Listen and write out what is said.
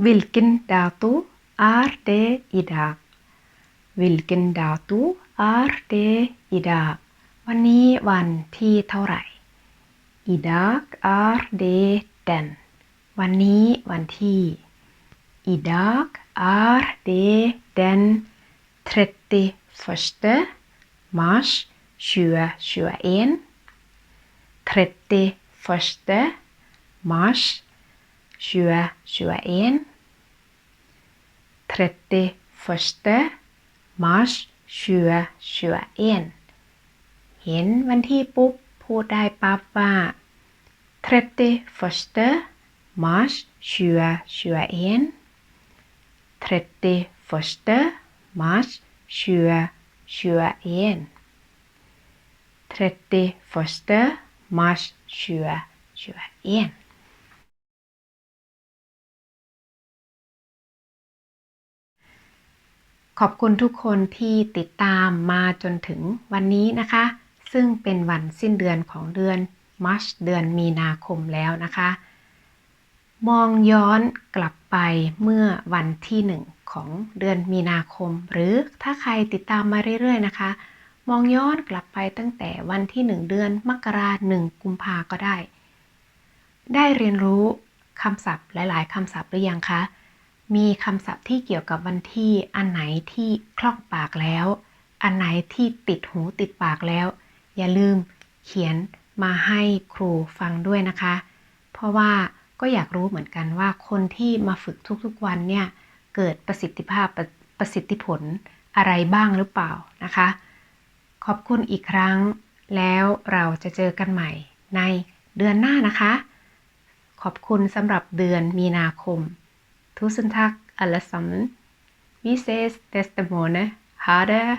Vilken dato är det idag Vilken dato är det idag วันนี้วันที่เท่าไหร่ Idag är det den วันนี้วันที่ Idag är det den 31 mars 2021 31 mars 2021 31 mars 2021 เห็นวันที่ปุ๊บ พูดได้ปั๊บว่า 31 mars 2021 31 mars 2021 31 mars 2021 ขอบคุณทุกคนที่ติดตามมาจนถึงวันนี้นะคะ ซึ่งเป็นวันสิ้นเดือนของเดือนมัชเดือนมีนาคมแล้วนะคะ มองย้อนกลับไปเมื่อวันที่หนึ่งของเดือนมีนาคม หรือถ้าใครติดตามมาเรื่อย ๆ นะคะ มองย้อนกลับไปตั้งแต่วันที่หนึ่งเดือนมกราหนึ่งกุมภาก็ได้ ได้เรียนรู้คำศัพท์หลาย ๆคำศัพท์หรือยังคะ มีคำศัพท์ที่เกี่ยวกับวันที่ อันไหนที่คล่องปากแล้ว อันไหนที่ติดหูติดปากแล้ว อย่าลืมเขียนมาให้ครูฟังด้วยนะคะ เพราะว่าก็อยากรู้เหมือนกันว่าคนที่มาฝึกทุกๆวันเนี่ย เกิดประสิทธิภาพประประสิทธิผลอะไรบ้างหรือเปล่านะคะ ขอบคุณอีกครั้ง แล้วเราจะเจอกันใหม่ในเดือนหน้านะคะ ขอบคุณสำหรับเดือนมีนาคม Tusind tak alle sammen. Vi ses næste måned. Ha det!